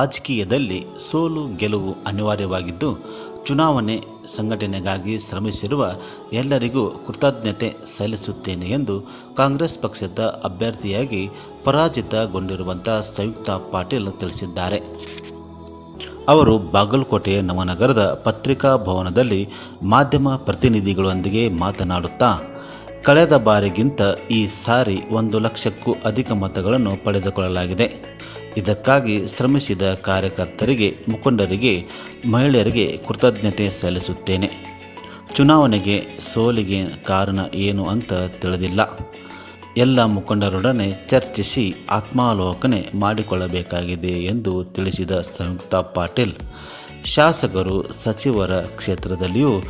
ರಾಜಕೀಯದಲ್ಲಿ ಸೋಲು ಗೆಲುವು ಅನಿವಾರ್ಯವಾಗಿದ್ದು, ಚುನಾವಣೆ ಸಂಘಟನೆಗಾಗಿ ಶ್ರಮಿಸಿರುವ ಎಲ್ಲರಿಗೂ ಕೃತಜ್ಞತೆ ಸಲ್ಲಿಸುತ್ತೇನೆ ಎಂದು ಕಾಂಗ್ರೆಸ್ ಪಕ್ಷದ ಅಭ್ಯರ್ಥಿಯಾಗಿ ಪರಾಜಿತಗೊಂಡಿರುವಂಥ ಸಂಯುಕ್ತ ಪಾಟೀಲ್ ತಿಳಿಸಿದ್ದಾರೆ. ಅವರು ಬಾಗಲಕೋಟೆಯ ನವನಗರದ ಪತ್ರಿಕಾ ಭವನದಲ್ಲಿ ಮಾಧ್ಯಮ ಪ್ರತಿನಿಧಿಗಳೊಂದಿಗೆ ಮಾತನಾಡುತ್ತಾ, ಕಳೆದ ಬಾರಿಗಿಂತ ಈ ಸಾರಿ ಒಂದು ಲಕ್ಷಕ್ಕೂ ಅಧಿಕ ಮತಗಳನ್ನು ಪಡೆದುಕೊಳ್ಳಲಾಗಿದೆ. ಇದಕ್ಕಾಗಿ ಶ್ರಮಿಸಿದ ಕಾರ್ಯಕರ್ತರಿಗೆ, ಮುಖಂಡರಿಗೆ, ಮಹಿಳೆಯರಿಗೆ ಕೃತಜ್ಞತೆ ಸಲ್ಲಿಸುತ್ತೇನೆ. ಚುನಾವಣೆಗೆ ಸೋಲಿಗೆ ಕಾರಣ ಏನು ಅಂತ ತಿಳಿದಿಲ್ಲ. ಎಲ್ಲ ಮುಖಂಡರೊಡನೆ ಚರ್ಚಿಸಿ ಆತ್ಮಾವಲೋಕನೆ ಮಾಡಿಕೊಳ್ಳಬೇಕಾಗಿದೆ ಎಂದು ತಿಳಿಸಿದ ಸಂಯುಕ್ತ ಪಾಟೀಲ್, ಶಾಸಕರು ಸಚಿವರ ಕ್ಷೇತ್ರದಲ್ಲಿಯೂ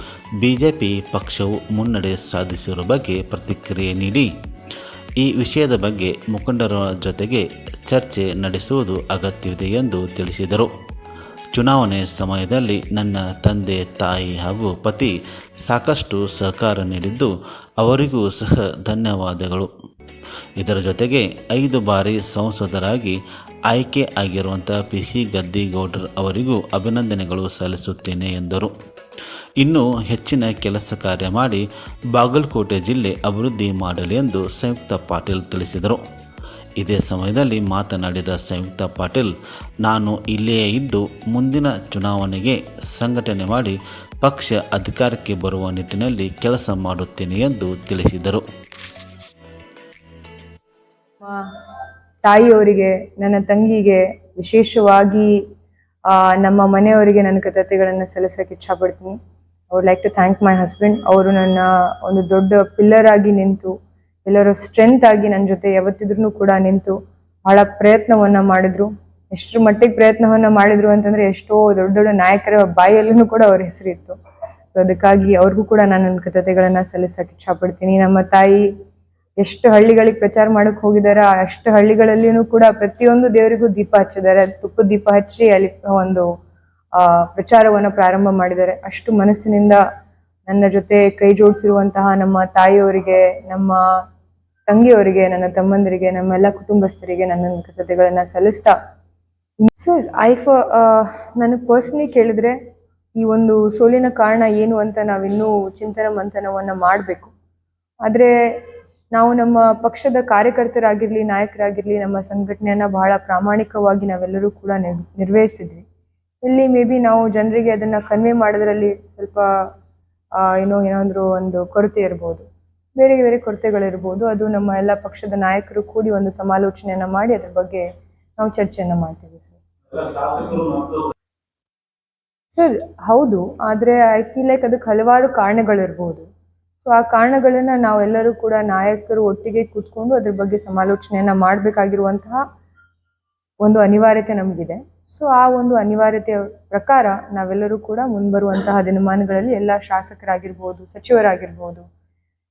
ಬಿಜೆಪಿ ಪಕ್ಷವು ಮುನ್ನಡೆ ಸಾಧಿಸಿರುವ ಬಗ್ಗೆ ಪ್ರತಿಕ್ರಿಯೆ ನೀಡಿ ಈ ವಿಷಯದ ಬಗ್ಗೆ ಮುಖಂಡರ ಜೊತೆಗೆ ಚರ್ಚೆ ನಡೆಸುವುದು ಅಗತ್ಯವಿದೆ ಎಂದು ತಿಳಿಸಿದರು. ಚುನಾವಣೆ ಸಮಯದಲ್ಲಿ ನನ್ನ ತಂದೆ, ತಾಯಿ ಹಾಗೂ ಪತಿ ಸಾಕಷ್ಟು ಸಹಕಾರ ನೀಡಿದ್ದು ಅವರಿಗೂ ಸಹ ಧನ್ಯವಾದಗಳು. ಇದರ ಜೊತೆಗೆ ಐದು ಬಾರಿ ಸಂಸದರಾಗಿ ಆಯ್ಕೆ ಆಗಿರುವಂಥ ಪಿ ಸಿ ಗದ್ದಿಗೌಡರ್ ಅವರಿಗೂ ಅಭಿನಂದನೆಗಳು ಸಲ್ಲಿಸುತ್ತೇನೆ ಎಂದರು. ಇನ್ನು ಹೆಚ್ಚಿನ ಕೆಲಸ ಕಾರ್ಯ ಮಾಡಿ ಬಾಗಲಕೋಟೆ ಜಿಲ್ಲೆ ಅಭಿವೃದ್ಧಿ ಮಾಡಲಿ ಎಂದು ಸಂಯುಕ್ತ ಪಾಟೀಲ್ ತಿಳಿಸಿದರು. ಇದೇ ಸಮಯದಲ್ಲಿ ಮಾತನಾಡಿದ ಸಂಯುಕ್ತ ಪಾಟೀಲ್, ನಾನು ಇಲ್ಲಿಯೇ ಇದ್ದು ಮುಂದಿನ ಚುನಾವಣೆಗೆ ಸಂಘಟನೆ ಮಾಡಿ ಪಕ್ಷ ಅಧಿಕಾರಕ್ಕೆ ಬರುವ ನಿಟ್ಟಿನಲ್ಲಿ ಕೆಲಸ ಮಾಡುತ್ತೇನೆ ಎಂದು ತಿಳಿಸಿದರು. ತಾಯಿಯವರಿಗೆ, ನನ್ನ ತಂಗಿಗೆ ವಿಶೇಷವಾಗಿ ನಮ್ಮ ಮನೆಯವರಿಗೆ ನನ್ನ ಕೃತಜ್ಞತೆಗಳನ್ನು ಸಲ್ಲಿಸಕ್ಕೆ ಇಚ್ಛಪಡ್ತೀನಿ. I would like to thank my husband ಅವರು ನನ್ನ ಒಂದು ದೊಡ್ಡ ಪಿಲ್ಲರ್ ಆಗಿ ನಿಂತು ಎಲ್ಲರ ಸ್ಟ್ರೆಂತ್ ಆಗಿ ನನ್ನ ಜೊತೆ ಯಾವತ್ತಿದ್ರೂ ಕೂಡ ನಿಂತು ಬಹಳ ಪ್ರಯತ್ನವನ್ನ ಮಾಡಿದ್ರು. ಎಷ್ಟರ ಮಟ್ಟಿಗೆ ಪ್ರಯತ್ನವನ್ನ ಮಾಡಿದ್ರು ಅಂತಂದ್ರೆ ಎಷ್ಟೋ ದೊಡ್ಡ ದೊಡ್ಡ ನಾಯಕರ ಬಾಯಲ್ಲೂ ಕೂಡ ಅವ್ರ ಹೆಸರಿತ್ತು. ಸೊ ಅದಕ್ಕಾಗಿ ಅವ್ರಿಗೂ ಕೂಡ ನಾನು ನನ್ನ ಕೃತಜ್ಞತೆಗಳನ್ನ ಸಲ್ಲಿಸಕ್ಕೆ ಇಷ್ಟಪಡ್ತೀನಿ ನಮ್ಮ ತಾಯಿ ಎಷ್ಟು ಹಳ್ಳಿಗಳಿಗೆ ಪ್ರಚಾರ ಮಾಡಕ್ ಹೋಗಿದಾರ ಅಷ್ಟು ಹಳ್ಳಿಗಳಲ್ಲಿನೂ ಕೂಡ ಪ್ರತಿಯೊಂದು ದೇವರಿಗೂ ದೀಪ ಹಚ್ಚಿದ್ದಾರೆ. ತುಪ್ಪದ ದೀಪ ಹಚ್ಚಿ ಅಲ್ಲಿ ಒಂದು ಆ, ಪ್ರಚಾರವನ್ನ ಪ್ರಾರಂಭ ಮಾಡಿದ್ದಾರೆ. ಅಷ್ಟು ಮನಸ್ಸಿನಿಂದ ನನ್ನ ಜೊತೆ ಕೈ ಜೋಡಿಸಿರುವಂತಹ ನಮ್ಮ ತಾಯಿಯವರಿಗೆ, ನಮ್ಮ ತಂಗಿಯವರಿಗೆ, ನನ್ನ ತಮ್ಮಂದಿರಿಗೆ, ನಮ್ಮೆಲ್ಲ ಕುಟುಂಬಸ್ಥರಿಗೆ ನನ್ನ ಕೃತಜ್ಞತೆಗಳನ್ನ ಸಲ್ಲಿಸ್ತಾ ಐ ಫ ನನಗೆ ಪರ್ಸ್ನಲಿ ಕೇಳಿದ್ರೆ ಈ ಒಂದು ಸೋಲಿನ ಕಾರಣ ಏನು ಅಂತ ನಾವಿನ್ನೂ ಚಿಂತನ ಮಂಥನವನ್ನ ಮಾಡಬೇಕು. ಆದ್ರೆ ನಾವು ನಮ್ಮ ಪಕ್ಷದ ಕಾರ್ಯಕರ್ತರಾಗಿರ್ಲಿ, ನಾಯಕರಾಗಿರ್ಲಿ, ನಮ್ಮ ಸಂಘಟನೆಯನ್ನ ಬಹಳ ಪ್ರಾಮಾಣಿಕವಾಗಿ ನಾವೆಲ್ಲರೂ ಕೂಡ ನಿರ್- ನಿರ್ವಹಿಸಿದ್ವಿ. ಇಲ್ಲಿ ಮೇ ಬಿ ನಾವು ಜನರಿಗೆ ಅದನ್ನ ಕನ್ವೆ ಮಾಡೋದ್ರಲ್ಲಿ ಸ್ವಲ್ಪ ಏನೋ, ಏನಾದ್ರು ಒಂದು ಕೊರತೆ ಇರ್ಬೋದು. ಬೇರೆ ಬೇರೆ ಕೊರತೆಗಳಿರ್ಬೋದು. ಅದು ನಮ್ಮ ಎಲ್ಲ ಪಕ್ಷದ ನಾಯಕರು ಕೂಡಿ ಒಂದು ಸಮಾಲೋಚನೆಯನ್ನ ಮಾಡಿ ಅದ್ರ ಬಗ್ಗೆ ನಾವು ಚರ್ಚೆಯನ್ನ ಮಾಡ್ತೀವಿ ಸರ್ ಸರ್ ಹೌದು. ಆದ್ರೆ ಐ ಫೀಲ್ ಲೈಕ್ ಅದಕ್ಕೆ ಹಲವಾರು ಕಾರಣಗಳಿರ್ಬೋದು. ಸೊ ಆ ಕಾರಣಗಳನ್ನ ನಾವೆಲ್ಲರೂ ಕೂಡ ನಾಯಕರು ಒಟ್ಟಿಗೆ ಕೂತ್ಕೊಂಡು ಅದ್ರ ಬಗ್ಗೆ ಸಮಾಲೋಚನೆಯನ್ನ ಮಾಡಬೇಕಾಗಿರುವಂತಹ ಒಂದು ಅನಿವಾರ್ಯತೆ ನಮಗಿದೆ. ಸೊ ಆ ಒಂದು ಅನಿವಾರ್ಯತೆಯ ಪ್ರಕಾರ ನಾವೆಲ್ಲರೂ ಕೂಡ ಮುಂಬರುವಂತಹ ದಿನಮಾನಗಳಲ್ಲಿ ಎಲ್ಲ ಶಾಸಕರಾಗಿರ್ಬೋದು, ಸಚಿವರಾಗಿರ್ಬೋದು,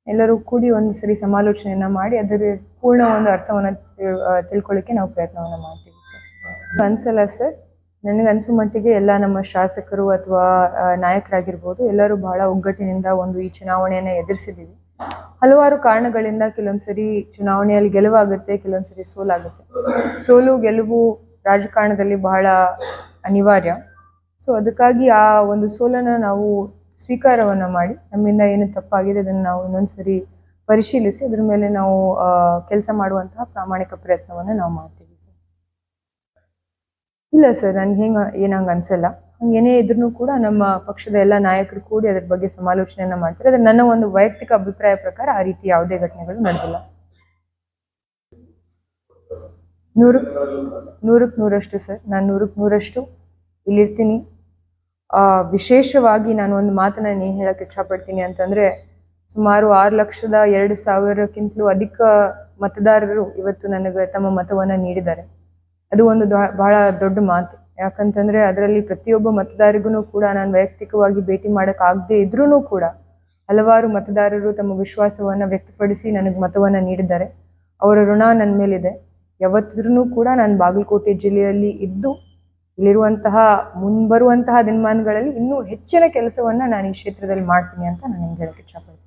ಎಲ್ಲರೂ ಕೂಡಿ ಒಂದು ಸರಿ ಸಮಾಲೋಚನೆಯನ್ನ ಮಾಡಿ ಅದರ ಪೂರ್ಣ ಒಂದು ಅರ್ಥವನ್ನ ತಿಳ್- ತಿಳ್ಕೊಳ್ಳಿಕ್ಕೆ ನಾವು ಪ್ರಯತ್ನವನ್ನ ಮಾಡ್ತೀವಿ ಸರ್. ಅನ್ಸಲ್ಲ ಸರ್? ನನಗೆ ಅನಿಸೋ ಮಟ್ಟಿಗೆ ಎಲ್ಲ ನಮ್ಮ ಶಾಸಕರು ಅಥವಾ ನಾಯಕರಾಗಿರ್ಬೋದು ಎಲ್ಲರೂ ಬಹಳ ಒಗ್ಗಟ್ಟಿನಿಂದ ಒಂದು ಈ ಚುನಾವಣೆಯನ್ನು ಎದುರಿಸಿದೀವಿ. ಹಲವಾರು ಕಾರಣಗಳಿಂದ ಕೆಲವೊಂದ್ಸರಿ ಚುನಾವಣೆಯಲ್ಲಿ ಗೆಲುವಾಗುತ್ತೆ ಕೆಲವೊಂದ್ಸರಿ ಸೋಲಾಗುತ್ತೆ. ಸೋಲು, ಗೆಲುವು ರಾಜಕಾರಣದಲ್ಲಿ ಬಹಳ ಅನಿವಾರ್ಯ. ಸೊ ಅದಕ್ಕಾಗಿ ಆ ಒಂದು ಸೋಲನ್ನ ನಾವು ಸ್ವೀಕಾರವನ್ನ ಮಾಡಿ, ನಮ್ಮಿಂದ ಏನು ತಪ್ಪಾಗಿದೆ ಅದನ್ನು ನಾವು ಇನ್ನೊಂದ್ಸರಿ ಪರಿಶೀಲಿಸಿ, ಅದ್ರ ಮೇಲೆ ನಾವು ಕೆಲಸ ಮಾಡುವಂತಹ ಪ್ರಾಮಾಣಿಕ ಪ್ರಯತ್ನವನ್ನ ನಾವು ಮಾಡ್ತೀವಿ ಸರ್. ಇಲ್ಲ ಸರ್, ನನ್ಗೆ ಹೆಂಗ ಏನಂಗ ಅನ್ಸಲ್ಲ. ಹಂಗೇನೇ ಇದ್ರೂ ಕೂಡ ನಮ್ಮ ಪಕ್ಷದ ಎಲ್ಲ ನಾಯಕರು ಕೂಡಿ ಅದ್ರ ಬಗ್ಗೆ ಸಮಾಲೋಚನೆಯನ್ನ ಮಾಡ್ತಾರೆ. ಅದ್ರ ನನ್ನ ಒಂದು ವೈಯಕ್ತಿಕ ಅಭಿಪ್ರಾಯ ಪ್ರಕಾರ ಆ ರೀತಿ ಯಾವುದೇ ಘಟನೆಗಳು ನಡೆದಿಲ್ಲ. ನೂರಕ್ ನೂರಕ್ಕೆ ನೂರಷ್ಟು ಸರ್. ನಾನು ನೂರಕ್ಕೆ ನೂರಷ್ಟು ಇಲ್ಲಿರ್ತೀನಿ. ಆ, ವಿಶೇಷವಾಗಿ ನಾನು ಒಂದು ಮಾತನ್ನ ನೀ ಹೇಳಕ್ ಇಷ್ಟಪಡ್ತೀನಿ ಅಂತಂದ್ರೆ, ಸುಮಾರು ಆರು ಲಕ್ಷದ ಎರಡು ಸಾವಿರಕ್ಕಿಂತಲೂ ಅಧಿಕ ಮತದಾರರು ಇವತ್ತು ನನಗೆ ತಮ್ಮ ಮತವನ್ನ ನೀಡಿದ್ದಾರೆ. ಅದು ಒಂದು ಬಹಳ ದೊಡ್ಡ ಮಾತು. ಯಾಕಂತಂದ್ರೆ ಅದರಲ್ಲಿ ಪ್ರತಿಯೊಬ್ಬ ಮತದಾರಿಗೂ ಕೂಡ ನಾನು ವೈಯಕ್ತಿಕವಾಗಿ ಭೇಟಿ ಮಾಡಕ್ ಆಗದೆ ಇದ್ರೂ ಕೂಡ ಹಲವಾರು ಮತದಾರರು ತಮ್ಮ ವಿಶ್ವಾಸವನ್ನ ವ್ಯಕ್ತಪಡಿಸಿ ನನಗೆ ಮತವನ್ನ ನೀಡಿದ್ದಾರೆ. ಅವರ ಋಣ ನನ್ನ ಮೇಲಿದೆ. ಯಾವತ್ತಿದ್ರೂ ಕೂಡ ನಾನು ಬಾಗಲಕೋಟೆ ಜಿಲ್ಲೆಯಲ್ಲಿ ಇದ್ದು ಇಲ್ಲಿರುವಂತಹ ಮುಂಬರುವಂತಹ ದಿನಮಾನಗಳಲ್ಲಿ ಇನ್ನೂ ಹೆಚ್ಚಿನ ಕೆಲಸವನ್ನ ನಾನು ಈ ಕ್ಷೇತ್ರದಲ್ಲಿ ಮಾಡ್ತೀನಿ ಅಂತ ನಾನು ನಿಮ್ಗೆ ಹೇಳಕ್ ಇಷ್ಟಪಡ್ತೀನಿ